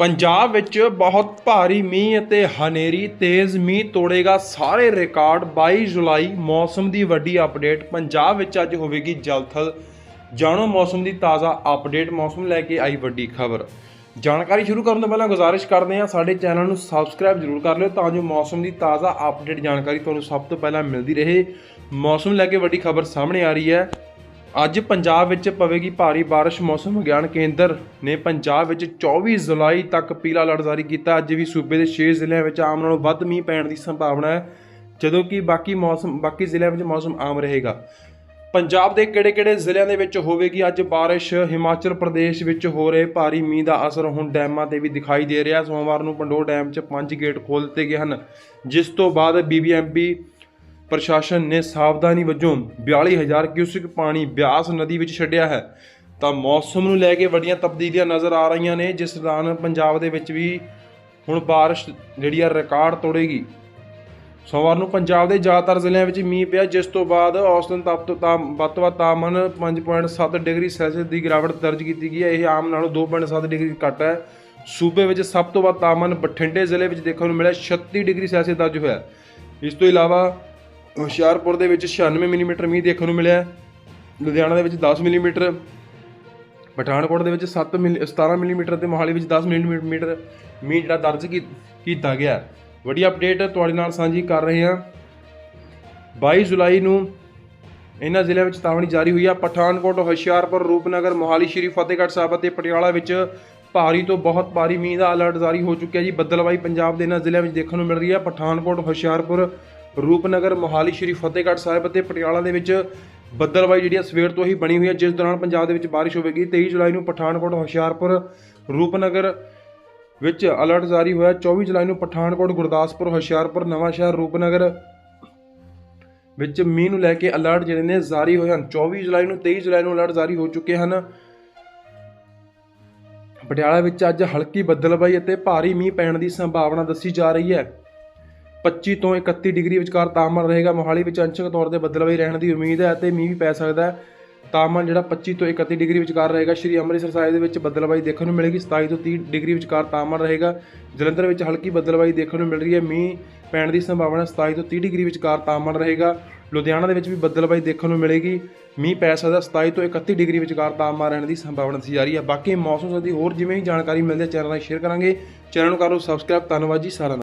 ਪੰਜਾਬ ਵਿੱਚ ਬਹੁਤ ਭਾਰੀ ਮੀਂਹ ਅਤੇ ਹਨੇਰੀ, ਤੇਜ਼ ਮੀਂਹ ਤੋੜੇਗਾ ਸਾਰੇ ਰਿਕਾਰਡ। 22 ਜੁਲਾਈ ਮੌਸਮ ਦੀ ਵੱਡੀ ਅਪਡੇਟ, ਪੰਜਾਬ ਵਿੱਚ ਅੱਜ ਹੋਵੇਗੀ ਜਲਥਲ। ਜਾਣੋ ਮੌਸਮ ਦੀ ਤਾਜ਼ਾ ਅਪਡੇਟ, ਮੌਸਮ ਲੈ ਕੇ ਆਈ ਵੱਡੀ ਖਬਰ। ਜਾਣਕਾਰੀ ਸ਼ੁਰੂ ਕਰਨ ਤੋਂ ਪਹਿਲਾਂ ਗੁਜ਼ਾਰਿਸ਼ ਕਰਦੇ ਹਾਂ, ਸਾਡੇ ਚੈਨਲ ਨੂੰ ਸਬਸਕ੍ਰਾਈਬ ਜ਼ਰੂਰ ਕਰ ਲਿਓ ਤਾਂ ਜੋ ਮੌਸਮ ਦੀ ਤਾਜ਼ਾ ਅਪਡੇਟ ਜਾਣਕਾਰੀ ਤੁਹਾਨੂੰ ਸਭ ਤੋਂ ਪਹਿਲਾਂ ਮਿਲਦੀ ਰਹੇ। ਮੌਸਮ ਲੈ ਕੇ ਵੱਡੀ ਖਬਰ ਸਾਹਮਣੇ ਆ ਰਹੀ ਹੈ। ਅੱਜ ਪੰਜਾਬ ਵਿੱਚ ਪਵੇਗੀ ਭਾਰੀ ਬਾਰਿਸ਼, ਮੌਸਮ ਵਿਗਿਆਨ ਕੇਂਦਰ ਨੇ ਪੰਜਾਬ ਵਿੱਚ 24 ਜੁਲਾਈ ਤੱਕ ਪੀਲਾ ਅਲਰਟ ਜਾਰੀ ਕੀਤਾ। ਅੱਜ ਵੀ ਸੂਬੇ ਦੇ 6 ਜ਼ਿਲ੍ਹਿਆਂ ਵਿੱਚ ਆਮ ਨਾਲੋਂ ਵੱਧ ਮੀਂਹ ਪੈਣ ਦੀ ਸੰਭਾਵਨਾ ਹੈ, ਜਦੋਂ ਕਿ ਬਾਕੀ ਮੌਸਮ, ਬਾਕੀ ਜ਼ਿਲ੍ਹਿਆਂ ਵਿੱਚ ਮੌਸਮ ਆਮ ਰਹੇਗਾ। ਪੰਜਾਬ ਦੇ ਕਿਹੜੇ-ਕਿਹੜੇ ਜ਼ਿਲ੍ਹਿਆਂ ਦੇ ਵਿੱਚ ਹੋਵੇਗੀ ਅੱਜ ਬਾਰਿਸ਼? ਹਿਮਾਚਲ ਪ੍ਰਦੇਸ਼ ਵਿੱਚ ਹੋ ਰਹੇ ਭਾਰੀ ਮੀਂਹ ਦਾ ਅਸਰ ਹੁਣ ਡੈਮਾਂ ਤੇ ਵੀ ਦਿਖਾਈ ਦੇ ਰਿਹਾ। ਸੋਮਵਾਰ ਨੂੰ ਪੰਡੋਰ ਡੈਮ 'ਚ ਪੰਜ ਗੇਟ ਖੋਲ੍ਹ ਦਿੱਤੇ ਗਏ ਹਨ। ਜਿਸ ਤੋਂ ਬਾਅਦ ਬੀਬੀਐਮਪੀ ਪ੍ਰਸ਼ਾਸਨ ਨੇ ਸਾਵਧਾਨੀ ਵਜੋਂ 42000 ਕਿਊਸਿਕ ਪਾਣੀ ਬਿਆਸ ਨਦੀ ਵਿੱਚ ਛੱਡਿਆ ਹੈ। ਤਾਂ ਮੌਸਮ ਨੂੰ ਲੈ ਕੇ ਵੱਡੀਆਂ ਤਬਦੀਲੀਆਂ ਨਜ਼ਰ ਆ ਰਹੀਆਂ ਨੇ, ਜਿਸ ਦੌਰਾਨ ਪੰਜਾਬ ਦੇ ਵਿੱਚ ਵੀ ਹੁਣ ਬਾਰਿਸ਼ ਜਿਹੜੀ ਆ ਰਿਕਾਰਡ ਤੋੜੇਗੀ। ਸੋਮਵਾਰ ਨੂੰ ਪੰਜਾਬ ਦੇ ਜ਼ਿਆਦਾਤਰ ਜ਼ਿਲ੍ਹਿਆਂ ਵਿੱਚ ਮੀਂਹ ਪਿਆ, ਜਿਸ ਤੋਂ ਬਾਅਦ ਔਸਤਨ ਤਾਪ ਤਾਮ ਵੱਧ ਤੋਂ ਵੱਧ ਤਾਪਮਾਨ 5.7 ਡਿਗਰੀ ਸੈਲਸੀਅਸ ਦੀ ਗਿਰਾਵਟ ਦਰਜ ਕੀਤੀ ਗਈ ਹੈ। ਇਹ ਆਮ ਨਾਲੋਂ 2.7 ਡਿਗਰੀ ਘੱਟ ਹੈ। ਸੂਬੇ ਵਿੱਚ ਸਭ ਤੋਂ ਵੱਧ ਤਾਪਮਾਨ ਬਠਿੰਡੇ ਜ਼ਿਲ੍ਹੇ ਵਿੱਚ ਦੇਖਣ ਨੂੰ ਮਿਲਿਆ 36 ਡਿਗਰੀ ਸੈਲਸੀਅਸ ਦਰਜ ਹੋਇਆ। ਇਸ ਤੋਂ ਇਲਾਵਾ ਹੁਸ਼ਿਆਰਪੁਰ ਦੇ ਵਿੱਚ 96 ਮਿਲੀਮੀਟਰ ਮੀਂਹ ਦੇਖਣ ਨੂੰ ਮਿਲਿਆ ਲੁਧਿਆਣਾ ਦੇ ਵਿੱਚ 10 ਮਿਲੀਮੀਟਰ, ਪਠਾਨਕੋਟ ਦੇ ਵਿੱਚ 7 ਮਿਲੀ 17 ਮਿਲੀਮੀਟਰ ਤੇ ਮੋਹਾਲੀ ਵਿੱਚ 10 ਮਿਲੀਮੀਟਰ ਮੀਂਹ ਜਿਹੜਾ ਦਰਜ ਕੀ- ਕੀਤਾ ਗਿਆ ਵੱਡੀ ਅਪਡੇਟ ਤੁਹਾਡੇ ਨਾਲ ਸਾਂਝੀ ਕਰ ਰਹੇ ਹਾਂ। 22 ਜੁਲਾਈ ਨੂੰ ਇਹਨਾਂ ਜ਼ਿਲ੍ਹਿਆਂ ਵਿੱਚ ਚੇਤਾਵਨੀ ਜਾਰੀ ਹੋਈ ਆ। ਪਠਾਨਕੋਟ, ਹੁਸ਼ਿਆਰਪੁਰ, ਰੂਪਨਗਰ, ਮੋਹਾਲੀ, ਸ਼੍ਰੀ ਫਤਿਹਗੜ੍ਹ ਸਾਹਿਬ ਅਤੇ ਪਟਿਆਲਾ ਵਿੱਚ ਭਾਰੀ ਤੋਂ ਬਹੁਤ ਭਾਰੀ ਮੀਂਹ ਦਾ ਅਲਰਟ ਜਾਰੀ ਹੋ ਚੁੱਕਿਆ ਜੀ। ਬੱਦਲਵਾਈ ਪੰਜਾਬ ਦੇ ਇਹਨਾਂ ਜ਼ਿਲ੍ਹਿਆਂ ਵਿੱਚ ਦੇਖਣ ਨੂੰ ਮਿਲ ਰਹੀ ਹੈ ਪਠਾਨਕੋਟ, ਹੁਸ਼ਿਆਰਪੁਰ ਰੂਪਨਗਰ ਮੋਹਾਲੀ ਸ਼੍ਰੀ ਫਤਿਹਗੜ੍ਹ ਸਾਹਿਬ ਅਤੇ ਪਟਿਆਲਾ ਦੇ ਵਿੱਚ ਬੱਦਲਵਾਈ ਜਿਹੜੀ ਹੈ ਸਵੇਰ ਤੋਂ ਹੀ ਬਣੀ ਹੋਈ ਹੈ ਜਿਸ ਦੌਰਾਨ ਪੰਜਾਬ ਦੇ ਵਿੱਚ ਬਾਰਿਸ਼ ਹੋਵੇਗੀ। 23 ਜੁਲਾਈ ਨੂੰ ਪਠਾਨਕੋਟ, ਹੁਸ਼ਿਆਰਪੁਰ, ਰੂਪਨਗਰ ਵਿੱਚ ਅਲਰਟ ਜਾਰੀ ਹੋਇਆ। 24 ਜੁਲਾਈ ਨੂੰ ਪਠਾਨਕੋਟ, ਗੁਰਦਾਸਪੁਰ, ਹੁਸ਼ਿਆਰਪੁਰ, ਨਵਾਂਸ਼ਹਿਰ, ਰੂਪਨਗਰ ਵਿੱਚ ਮੀਂਹ ਨੂੰ ਲੈ ਕੇ ਅਲਰਟ ਜਿਹੜੇ ਨੇ ਜਾਰੀ ਹੋਏ ਹਨ। 24 ਜੁਲਾਈ ਨੂੰ 23 ਜੁਲਾਈ ਨੂੰ ਅਲਰਟ ਜਾਰੀ ਹੋ ਚੁੱਕੇ ਹਨ। ਪਟਿਆਲਾ ਵਿੱਚ ਅੱਜ ਹਲਕੀ ਬੱਦਲਬਾਈ ਅਤੇ ਭਾਰੀ ਮੀਂਹ ਪੈਣ ਦੀ ਸੰਭਾਵਨਾ ਦੱਸੀ ਜਾ ਰਹੀ ਹੈ। 25 ਤੋਂ 31 ਡਿਗਰੀ ਵਿਚਕਾਰ ਤਾਪਮਾਨ ਰਹੇਗਾ। ਮੋਹਾਲੀ ਵਿੱਚ ਅੰਸ਼ਕ ਤੌਰ ਤੇ ਬੱਦਲਬਾਈ ਰਹਿਣ ਦੀ ਉਮੀਦ ਹੈ ਅਤੇ ਮੀਂਹ ਵੀ ਪੈ ਸਕਦਾ ਹੈ। ਤਾਪਮਾਨ ਜਿਹੜਾ 25 ਤੋਂ 31 ਡਿਗਰੀ ਵਿਚਕਾਰ ਰਹੇਗਾ। ਸ਼੍ਰੀ ਅੰਮ੍ਰਿਤਸਰ ਸਾਹਿਬ ਦੇ ਵਿੱਚ ਬੱਦਲਬਾਈ ਦੇਖਣ ਨੂੰ ਮਿਲੇਗੀ। 27 ਤੋਂ 30 ਡਿਗਰੀ ਵਿਚਕਾਰ ਤਾਪਮਾਨ ਰਹੇਗਾ। ਜਲੰਧਰ ਵਿੱਚ ਹਲਕੀ ਬੱਦਲਬਾਈ ਦੇਖਣ ਨੂੰ ਮਿਲ ਰਹੀ ਹੈ। ਮੀਂਹ ਪੈਣ ਦੀ ਸੰਭਾਵਨਾ 27 ਤੋਂ 30 ਡਿਗਰੀ ਵਿਚਕਾਰ ਤਾਪਮਾਨ ਰਹੇਗਾ। ਲੁਧਿਆਣਾ ਦੇ ਵਿੱਚ ਵੀ ਬੱਦਲਬਾਈ ਦੇਖਣ ਨੂੰ ਮਿਲੇਗੀ। ਮੀਂਹ ਪੈ ਸਕਦਾ 27 ਤੋਂ 31 ਡਿਗਰੀ ਵਿਚਕਾਰ ਤਾਪਮਾਨ ਰਹਿਣ ਦੀ ਸੰਭਾਵਨਾ ਸੀ ਜਾ ਰਹੀ ਹੈ। ਬਾਕੀ ਮੌਸਮ ਸੰਬੰਧੀ ਹੋਰ ਜਿਵੇਂ ਹੀ ਜਾਣਕਾਰੀ ਮਿਲਦੀ ਹੈ, ਚੈਨਲ ਨਾਲ ਸ਼ੇਅਰ ਕਰਾਂਗੇ। ਚੈਨਲ ਨੂੰ ਕਰੋ ਸਬਸਕ੍ਰਾਈਬ। ਧੰਨਵਾਦ ਜੀ ਸਾਰਿਆਂ ਦਾ।